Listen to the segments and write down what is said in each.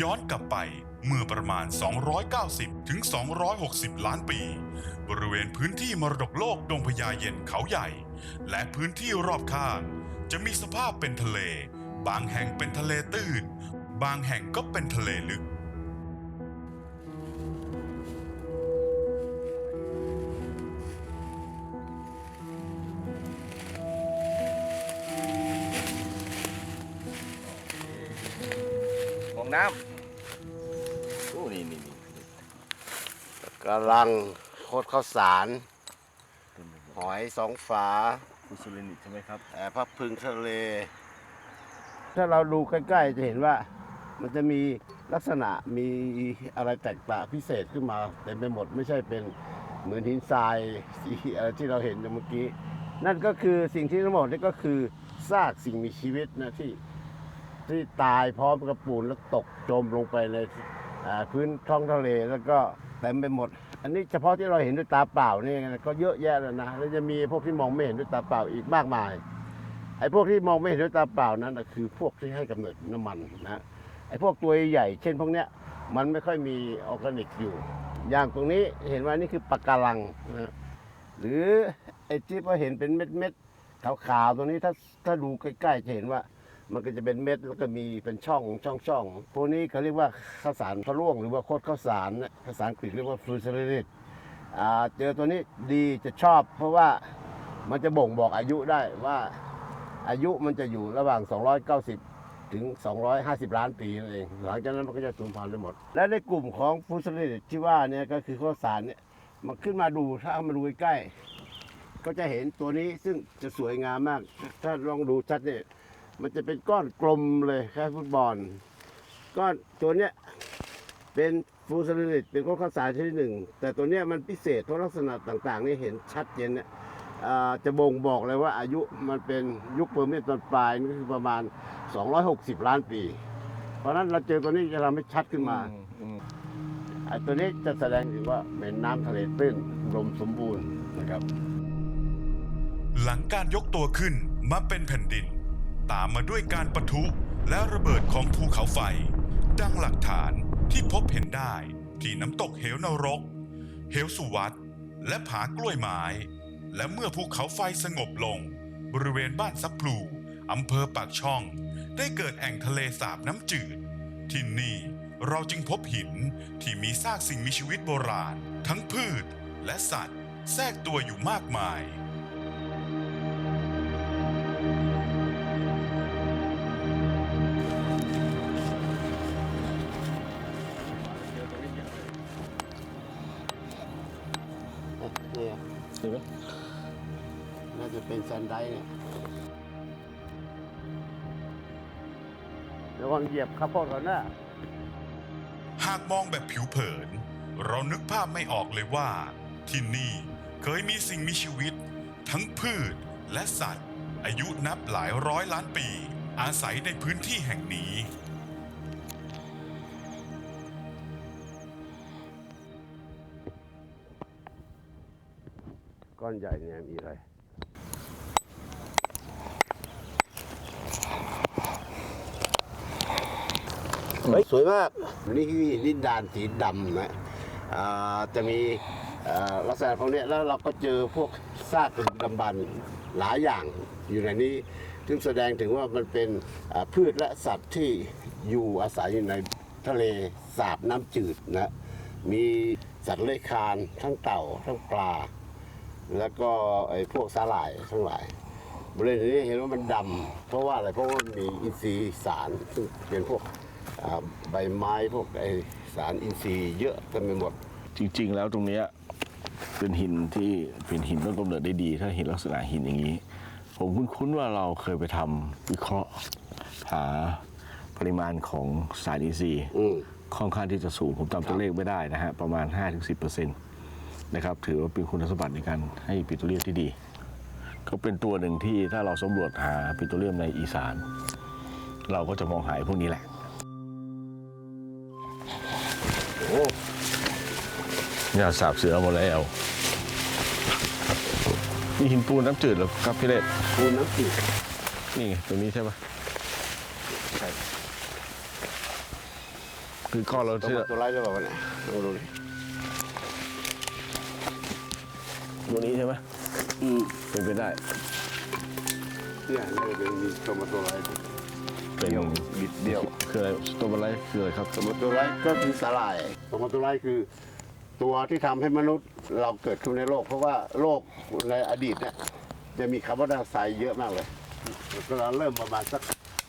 ย้อนกลับไปเมื่อประมาณ 290 ถึง 260 ล้านปี บริเวณพื้นที่มรดกโลกดงพญาเย็นเขาใหญ่ และพื้นที่รอบข้าง จะมีสภาพเป็นทะเล บางแห่งเป็นทะเลตื้น บางแห่งก็เป็นทะเลลึกของน้ำ นี่นี่นี่กำลังโคตรข้าวสาร หอยสองฝากุศลินิใช่ไหมครับแอบพับพึงทะเล ถ้าเราดูใกล้ๆจะเห็นว่า มันจะมีลักษณะมีอะไรแตกต่างพิเศษขึ้นมาเต็มไปหมดไม่ใช่เป็นเหมือนหินทรายสีอะไรที่เราเห็นเมื่อกี้ นั่นก็คือสิ่งที่ทั้งหมดนี่ก็คือซากสิ่งมีชีวิตนะที่ที่ตายพร้อมกับปูนแล้วตกจมลงไปใน พื้นท้องทะเลแล้วก็เต็มไปหมด อันนี้เฉพาะที่เราเห็นด้วยตาเปล่านี่ก็เยอะแยะแล้วนะแล้วจะมีพวกที่มองไม่เห็นด้วยตาเปล่าอีกมากมายไอ้พวกที่มองไม่เห็นด้วยตาเปล่านั้นคือพวกที่ให้กำเนิดน้ำมันนะไอ้พวกตัวใหญ่เช่นพวกเนี้ยมันไม่ค่อยมีออร์แกนิกอยู่ อย่างตรงนี้เห็นว่านี่คือปะการังนะหรือไอ้ที่พอเห็นเป็นเม็ดเม็ดๆขาวๆตรงนี้ถ้าถ้าดูใกล้ๆจะเห็นว่า มันก็จะเป็นเม็ดแล้วก็มีเป็นช่องช่องช่องพวกนี้เขาเรียกว่าข้าวสารพะร่วงหรือว่าโคตรข้าวสารนะภาษาอังกเรียกว่าฟลูซาริสอ่าเจอตัวนี้ดีจะชอบ เพราะว่ามันจะบ่งบอกอายุได้ว่าอายุมันจะอยู่ระหว่าง 290 ถึง 250 ล้านปีนั่นเอง หลังจากนั้นมันก็จะสูญพันธุ์ไปหมด และในกลุ่มของฟูสลิดที่ว่าเนี่ยก็คือข้าวสารเนี่ยมันขึ้นมาดูถ้ามาดูใกล้ก็จะเห็นตัวนี้ซึ่งจะสวยงามมาก ถ้าลองดูชัดเนี่ย มันจะเป็นก้อนกลมเลยแค่ฟุตบอล ก้อนตัวเนี้ยเป็นฟูสลิดเป็นข้าวสารชนิดหนึ่ง แต่ตัวเนี้ยมันพิเศษเพราะลักษณะต่างๆนี่เห็นชัดเจนเนี่ยอ่าจะบ่งบอกเลยว่าอายุมันเป็นยุคเปอร์เมียนตอนปลายนี่คือประมาณ 260 ล้านปี เพราะฉะนั้นเราเจอตัวนี้จะทำให้ชัดขึ้นมาอือืมไอ้ตัวนี้จะแสดงถึงว่าเป็นน้ำทะเลตื้นอุดมสมบูรณ์นะครับ หลังการยกตัวขึ้นมาเป็นแผ่นดิน ตามมาด้วยการปะทุและระเบิดของภูเขาไฟ ดังหลักฐานที่พบเห็นได้ที่น้ำตกเหวนรก เหวสุวัตและผากล้วยไม้ และเมื่อภูเขาไฟสงบลง บริเวณบ้านซับพลูอำเภอปากช่อง ได้เกิดแอ่งทะเลสาบน้ำจืด ที่นี่เราจึงพบหินที่มีซากสิ่งมีชีวิตโบราณ ทั้งพืชและสัตว์ แทรกตัวอยู่มากมายเนี่ย เป็นแซนไดเนี่ยระวังเหยียบข้าวโพดก่อนนะหากมองแบบผิวเผิน เรานึกภาพไม่ออกเลยว่า ที่นี่เคยมีสิ่งมีชีวิต ทั้งพืชและสัตว์ อายุนับหลายร้อยล้านปี อาศัยในพื้นที่แห่งนี้ ก้อนใหญ่เนี่ยมีอะไร เฮ้ยสวยมาก นี่คือดินดานสีดำนะจะมีลักษณะพวกเนี้แล้วเราก็เจอพวกซากดึกดำบรรหลายอย่างอยู่ในนี้ซึ่งแสดงถึงว่ามันเป็นพืชและสัตว์ที่อยู่อาศัยอยู่ในทะเลสาบน้ำจืดนะมีสัตว์เลื้อยคลานทั้งเต่าทั้งปลา แล้วก็ไอ้พวกสาหร่ายทั้งหลายบริเวณนี้เห็นว่ามันดำเพราะว่าอะไรเพราะว่ามีอินทรีย์สารซึ่งเป็นพวก ใบไม้พวกไอสารอินทรีย์เยอะเต็มไปหมด จริง ๆ แล้วตรงเนี้ยเป็นหินที่เป็นหินต้นกำเนิดได้ดี ถ้าเห็นลักษณะหินอย่างนี้ ผมคุ้นๆว่าเราเคยไปทำวิเคราะห์หาปริมาณของสารอินทรีย์อืม ค่อนข้างที่จะสูง ผมจำตัวเลขไม่ได้นะฮะ ประมาณ 5-10%นะครับ ถือว่าเป็นคุณสมบัติในการให้ปิโตรเลียมที่ดี ก็เป็นตัวหนึ่งที่ถ้าเราสำรวจหาปิโตรเลียมในอีสาน เราก็จะมองหาไอ้พวกนี้แหละ เนี่ยสาบเสือหมดแล้วนี่หินปูนน้ำจืดเหรอครับพี่เล็กคูน้ำจืดนี่ไงตรงนี้ใช่ปะใช่คือก้อนเราตัวที่ตัวไรหรือเปล่าวะเนี่ยลองดูดิตัวนี้ใช่ไหมอืมเป็นไปได้เนี่ยน่าจะเป็นมีตัวมาตัวไร เป็นบิดเดียวคืออะไรตัวอะไรคืออะไรครับตัวมาตัวไรก็คือสาหร่ายตัวมาตัวไรคือ ตัวที่ทำให้มนุษย์เราเกิดขึ้นในโลก เพราะว่าโลกในอดีตเนี่ยจะมีคาร์บอนไดออกไซด์เยอะมากเลยก็เราเริ่มประมาณสัก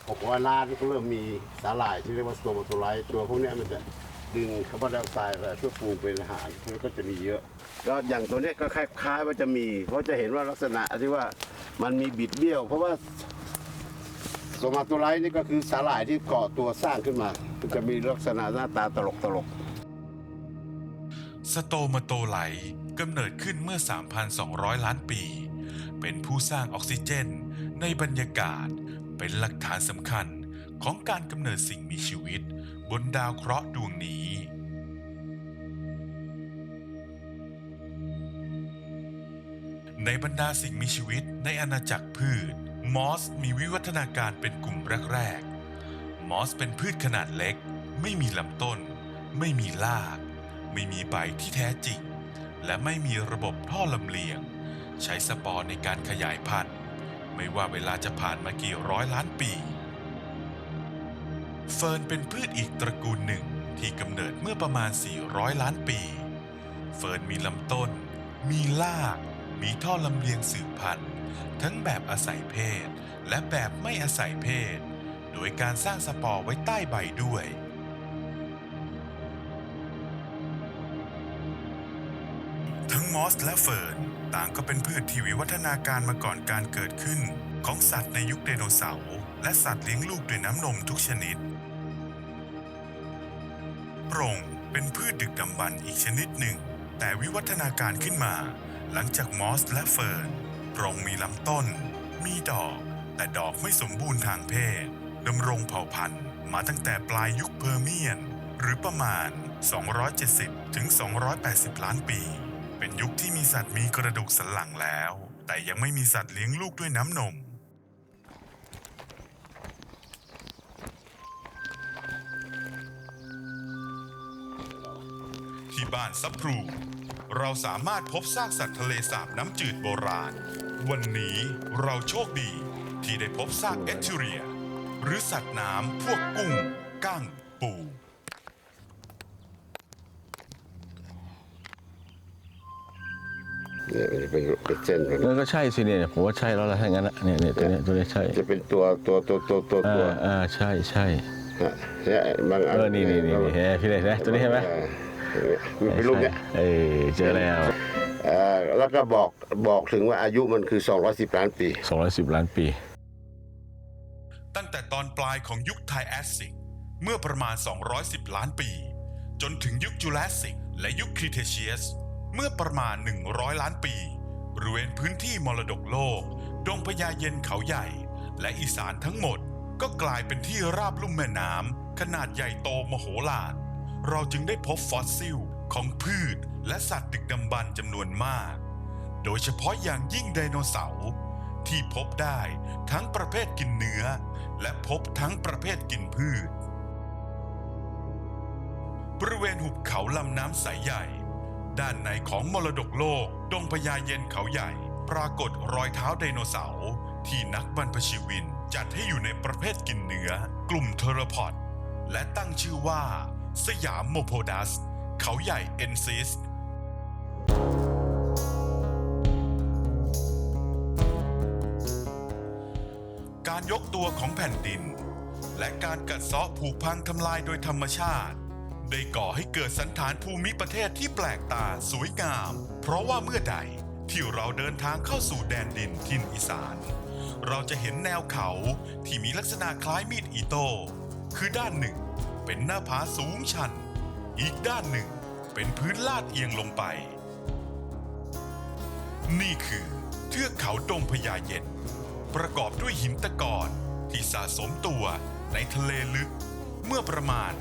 หกร้อยล้านก็เริ่มมีสาหร่ายที่เรียกว่าตัวมาตัวไรตัวพวกเนี้ยมันจะดึงคาร์บอนไดออกไซด์อะไรเพื่อปรุงเป็นอาหารมันก็จะมีเยอะ ก็อย่างตัวเนี้ยก็คล้ายๆว่าจะมี เพราะจะเห็นว่าลักษณะที่ว่ามันมีบิดเบี้ยว เพราะว่า โซมาตัวไรนี่ก็คือสาหร่ายที่เกาะตัวสร้างขึ้นมา มันจะมีลักษณะหน้าตาตลกตลกสโตมาโตไลกำเนิดขึ้นเมื่อ 3,200 ล้านปี เป็นผู้สร้างออกซิเจนในบรรยากาศ เป็นหลักฐานสำคัญของการกำเนิดสิ่งมีชีวิต บนดาวเคราะห์ดวงนี้ในบรรดาสิ่งมีชีวิตในอาณาจักรพืช มอสมีวิวัฒนาการเป็นกลุ่มแรกๆ มอสเป็นพืชขนาดเล็ก ไม่มีลำต้น ไม่มีราก ไม่มีใบที่แท้จริง และไม่มีระบบท่อลำเลียง ใช้สปอร์ในการขยายพันธุ์ ไม่ว่าเวลาจะผ่านมากี่ร้อยล้านปี เฟิร์นเป็นพืชอีกตระกูลหนึ่งที่กำเนิดเมื่อประมาณ 400 ล้านปี เฟิร์นมีลำต้น มีราก มีท่อลำเลียงสืบพันธุ์ ทั้งแบบอาศัยเพศ และแบบไม่อาศัยเพศ โดยการสร้างสปอร์ไว้ใต้ใบด้วย ทั้งมอสและเฟิร์นต่างก็เป็นพืชที่วิวัฒนาการมาก่อนการเกิดขึ้น ของสัตว์ในยุคไดโนเสาร์และสัตว์เลี้ยงลูกด้วยน้ำนมทุกชนิดโปร่งเป็นพืชดึกดำบรรพ์อีกชนิดหนึ่ง แต่วิวัฒนาการขึ้นมา หลังจากมอสและเฟิร์น โปร่งมีลำต้น มีดอก แต่ดอกไม่สมบูรณ์ทางเพศดำรงเผ่าพันธุ์มาตั้งแต่ปลายยุคเพอร์เมียน หรือประมาณ 270 ถึง 280 ล้านปี เป็นยุคที่มีสัตว์มีกระดูกสันหลังแล้ว แต่ยังไม่มีสัตว์เลี้ยงลูกด้วยน้ำนมที่บ้านซับพรู เราสามารถพบซากสัตว์ทะเลสาบน้ำจืดโบราณ วันนี้เราโชคดีที่ได้พบซากเอทูเรีย หรือสัตว์น้ำพวกกุ้ง กั้ง ปู เนี่ยมันจะเป็นเป็นเส้นแบบนี้นั่นก็ใช่สิเนี่ยผมว่าใช่แล้วล่ะถ้างั้นนะเนี่ยเนี่ยตัวเนี้ยตัวเนี้ยใช่จะเป็นตัวตัวตัวตัวตัวอ่าตัวอ่าใช่ใช่ฮะเนี่ยบางอันเออนี่นี่นี่นี่เห็นไหมพี่เลยนะตัวนี้ใช่ไหม เออมัน เป็นรูปเนี่ยเออเจอแล้วเอ่อแล้วก็บอกบอกถึงว่าอายุมันคือ 210 ล้านปี 210 ล้านปี ตั้งแต่ตอนปลายของยุคไทแอสซิก เมื่อประมาณ 210 ล้านปี จนถึงยุคจูราสสิก และยุคครีเทเชียส เมื่อประมาณ 100 ล้านปีบริเวณพื้นที่มรดกโลก ดงพญาเย็นเขาใหญ่ และอีสานทั้งหมด ก็กลายเป็นที่ราบลุ่มแม่น้ำขนาดใหญ่โตมโหฬาร เราจึงได้พบฟอสซิลของพืชและสัตว์ดึกดำบรรพ์จำนวนมาก โดยเฉพาะอย่างยิ่งไดโนเสาร์ที่พบได้ทั้งประเภทกินเนื้อ และพบทั้งประเภทกินพืช บริเวณหุบเขาลำน้ำสายใหญ่ ด้านในของมรดกโลกดงพญาเย็นเขาใหญ่ ปรากฏรอยเท้าไดโนเสาร์ที่นักบรรพชีวินจัดให้อยู่ในประเภทกินเนื้อ กลุ่มเทอร์พอดและตั้งชื่อว่า สยามโมโพดัส เขาใหญ่เอ็นซิสการยกตัวของแผ่นดิน และการกัดเซาะผูกพังทำลายโดยธรรมชาติ ได้ก่อให้เกิดสันฐานภูมิประเทศที่แปลกตาสวยงาม เพราะว่าเมื่อใดที่เราเดินทางเข้าสู่แดนดินทินอีสาน เราจะเห็นแนวเขาที่มีลักษณะคล้ายมีดอิโต้คือด้านหนึ่ง เป็นหน้าผาสูงชัน อีกด้านหนึ่งเป็นพื้นลาดเอียงลงไป นี่คือเทือกเขาดงพญาเย็น ประกอบด้วยหินตะกอนที่สะสมตัวในทะเลลึก เมื่อประมาณ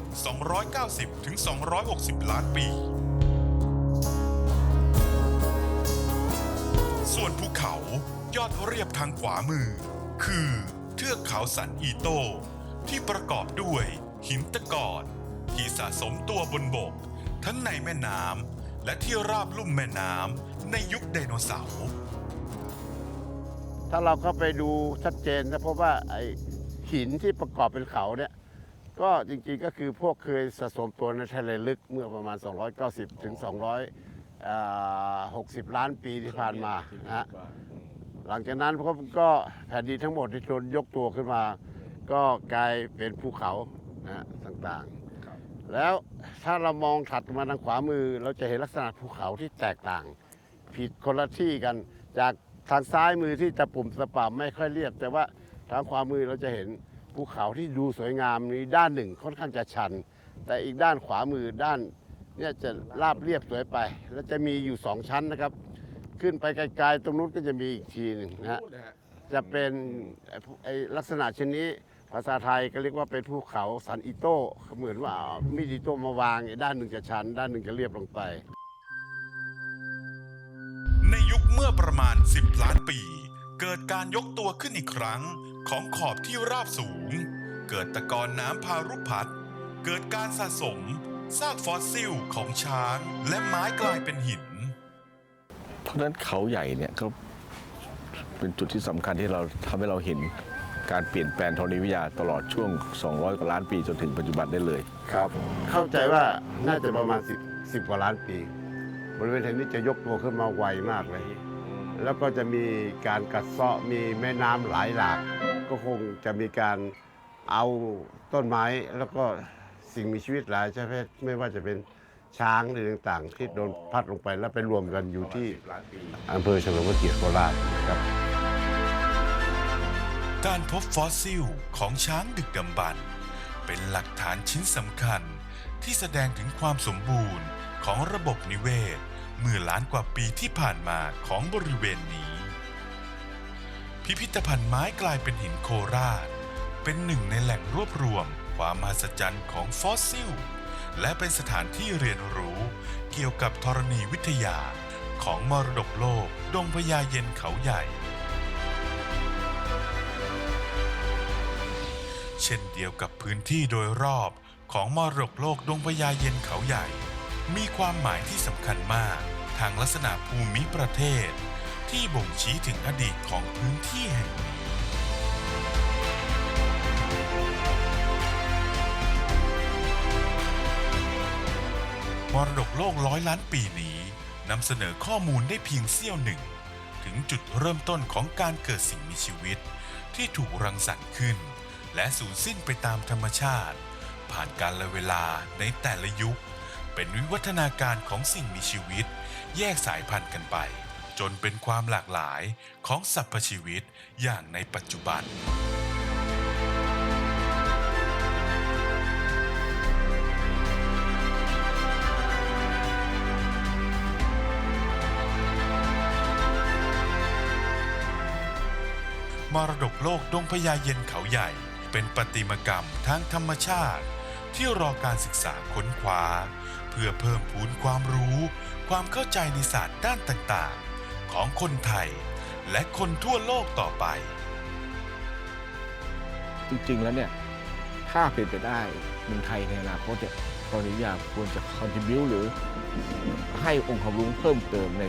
290ถึง260 ล้านปี ส่วนภูเขายอดเรียบทางขวามือ คือเทือกเขาสันอีโตที่ประกอบด้วย หินตะกอนที่สะสมตัวบนบก ทั้งในแม่น้ำและที่ราบลุ่มแม่น้ำในยุคไดโนเสาร์ ถ้าเราเข้าไปดูชัดเจนนะเพราะว่าไอหินที่ประกอบเป็นเขาเนี่ย ก็จริงๆก็คือพวกเคยสะสมตัวในทะเลลึกเมื่อประมาณ 290 ถึง 260 ล้านปีที่ผ่านมานะฮะหลังจากนั้นพวกก็แผ่นดินทั้งหมดที่โดนยกตัวขึ้นมา ก็กลายเป็นภูเขา นะฮะต่างๆแล้วถ้าเรามองถัดมาทางขวามือ เราจะเห็นลักษณะภูเขาที่แตกต่าง ผิดคนละที่กัน จากทางซ้ายมือที่ตะปุ่มตะป่ำไม่ค่อยเรียบ แต่ว่าทางขวามือเราจะเห็นภูเขาที่ดูสวยงามมีด้านหนึ่งค่อนข้างจะชัน แต่อีกด้านขวามือด้านเนี่ยจะราบเรียบสวยไป แล้วจะมีอยู่สองชั้นนะครับ ขึ้นไปไกลๆตรงนู้นก็จะมีอีกทีหนึ่งนะฮะ จะเป็นไอ้พวกไอ้ลักษณะเช่นนี้ ภาษาไทยก็เรียกว่าเป็นภูเขาสันอิโต้เหมือนว่าเอามีดอิโต้มาวางไอ้ด้านหนึ่งจะชัน ด้านหนึ่งจะเรียบลงไป ในยุคเมื่อประมาณ 10 ล้านปี เกิดการยกตัวขึ้นอีกครั้งของขอบที่ราบสูง เกิดตะกอนน้ำพารุพัดเกิดการสะสมซากฟอสซิลของช้างและไม้กลายเป็นหิน เพราะฉะนั้นเขาใหญ่เนี่ยก็เป็นจุดที่สำคัญที่เราทำให้เราเห็น การเปลี่ยนแปลงธรณีวิทยาตลอดช่วง 200 กว่าล้านปีจนถึงปัจจุบันได้เลยครับ เข้าใจว่าน่าจะประมาณ 10 10กว่าล้านปี บริเวณแห่งนี้จะยกตัวขึ้นมาไวมากเลย แล้วก็จะมีการกัดเซาะมีแม่น้ำหลายหลาก ก็คงจะมีการเอาต้นไม้แล้วก็สิ่งมีชีวิตหลายชนิดไม่ว่าจะเป็นช้างหรือต่างๆ ที่โดนพัดลงไปแล้วไปรวมกันอยู่ที่อำเภอเฉลิมพระเกียรติโคราชครับ การพบฟอสซิลของช้างดึกดำบรรพ์เป็นหลักฐานชิ้นสำคัญที่แสดงถึงความสมบูรณ์ของระบบนิเวศ เมื่อล้านกว่าปีที่ผ่านมาของบริเวณนี้ พิพิธภัณฑ์ไม้กลายเป็นหินโคราช เป็นหนึ่งในแหล่งรวบรวมความมหัศจรรย์ของฟอสซิล และเป็นสถานที่เรียนรู้เกี่ยวกับธรณีวิทยาของมรดกโลกดงพญาเย็นเขาใหญ่ เช่นเดียวกับพื้นที่โดยรอบของมรดกโลกดงพญาเย็นเขาใหญ่ มีความหมายที่สำคัญมากทางลักษณะภูมิประเทศ ที่บ่งชี้ถึงอดีตของพื้นที่แห่งนี้มรดกโลกร้อยล้านปีนี้นำเสนอข้อมูลได้เพียงเสี้ยวหนึ่ง ถึงจุดเริ่มต้นของการเกิดสิ่งมีชีวิตที่ถูกรังสรรค์ขึ้น และสูญสิ้นไปตามธรรมชาติ ผ่านการละเวลาในแต่ละยุค เป็นวิวัฒนาการของสิ่งมีชีวิต แยกสายพันธุ์กันไป จนเป็นความหลากหลายของสรรพชีวิตอย่างในปัจจุบันมรดกโลกดงพญาเย็นเขาใหญ่ เป็นประติมากรรมทางธรรมชาติ ที่รอการศึกษาค้นคว้า เพื่อเพิ่มพูนความรู้ ความเข้าใจในศาสตร์ด้านต่างๆ ของคนไทย และคนทั่วโลกต่อไป จริงๆ แล้วเนี่ย ถ้าเป็นไปได้เมืองไทยในอนาคตเนี่ยธรณีวิทยาควรจะคอนทิบิวหรือให้องค์ความรู้เพิ่มเติมใน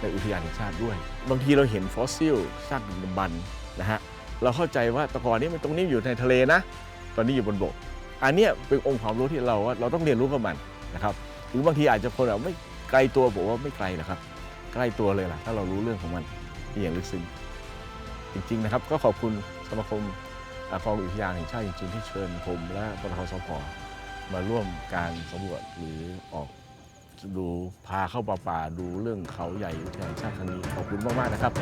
ในอุทยานแห่งชาติด้วย บางทีเราเห็นฟอสซิลซากดึกดำบรรพ์นะฮะ เราเข้าใจว่าตะกอนนี้มันตรงนี้อยู่ในทะเลนะ ตอนนี้อยู่บนบก อันเนี้ยเป็นองค์ความรู้ที่เราว่าเราต้องเรียนรู้กับมันนะครับหรือบางทีอาจจะคนแบบไม่ไกลตัวผมว่าไม่ไกลนะครับ ใกล้ตัวเลยล่ะ ถ้าเรารู้เรื่องของมันอย่างลึกซึ้งจริงๆนะครับ ก็ขอบคุณสมาคมกองอุทยานแห่งชาติจริงๆที่เชิญผมและปตทสพมาร่วมการสำรวจหรือออกดูพาเข้าป่าป่าดูเรื่องเขาใหญ่อุทยานแห่งชาติครั้งนี้ขอบคุณมากๆนะครับ